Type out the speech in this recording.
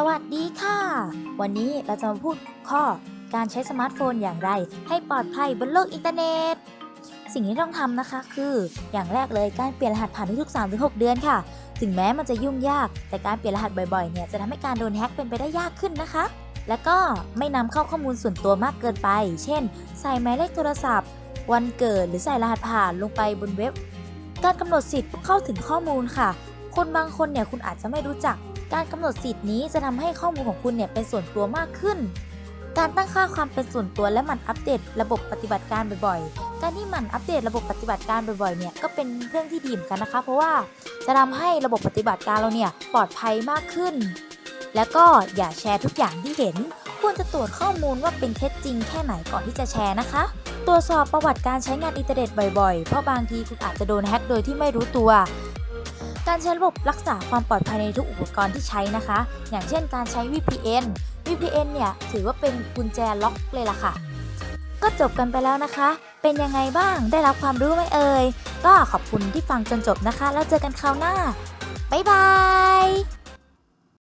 สวัสดีค่ะ วันนี้เราจะมาพูดข้อการใช้สมาร์ทโฟนอย่างไร ให้ปลอดภัยบนโลกอินเทอร์เน็ต สิ่งที่ต้องทำนะคะคืออย่างแรกเลยการเปลี่ยนรหัสผ่านทุกๆ3-6 เดือนค่ะ ถึงแม้มันจะยุ่งยาก แต่การเปลี่ยนรหัสบ่อยๆเนี่ยจะทำให้การโดนแฮ็กเป็นไปได้ยากขึ้นนะคะ และก็ไม่นำเข้าข้อมูลส่วนตัวมากเกินไป เช่น ใส่หมายเลขโทรศัพท์ วันเกิดหรือใส่รหัสผ่านลงไปบนเว็บ การกำหนดสิทธิ์เข้าถึงข้อมูลค่ะ คนบางคนเนี่ยคุณอาจจะไม่รู้จัก การกำหนดสิทธิ์นี้จะทำให้ข้อมูลของคุณเนี่ยเป็นส่วนตัวมากขึ้น การตั้งค่าความเป็นส่วนตัวและหมั่นอัปเดตระบบปฏิบัติการบ่อยๆ การที่หมั่นอัปเดตระบบปฏิบัติการบ่อยๆเนี่ยก็เป็นเรื่องที่ดีเหมือนกันนะคะ เพราะว่าจะทำให้ระบบปฏิบัติการเราเนี่ยปลอดภัยมากขึ้น แล้วก็อย่าแชร์ทุกอย่างที่เห็น ควรจะตรวจข้อมูลว่าเป็นเท็จจริงแค่ไหนก่อนที่จะแชร์นะคะตรวจสอบประวัติการใช้งานอินเทอร์เน็ตบ่อยๆ เพราะบางทีคุณอาจจะโดนแฮ็กโดยที่ไม่รู้ตัว การใช้ระบบรักษาความปลอดภัยในทุกอุปกรณ์ที่ใช้นะคะ อย่างเช่นการใช้ VPN VPN เนี่ยถือว่าเป็นกุญแจล็อกเลยล่ะค่ะ ก็จบกันไปแล้วนะคะ เป็นยังไงบ้างได้รับความรู้ไหมเอ่ย ก็ขอบคุณที่ฟังจนจบนะคะ แล้วเจอกันคราวหน้า บ๊ายบาย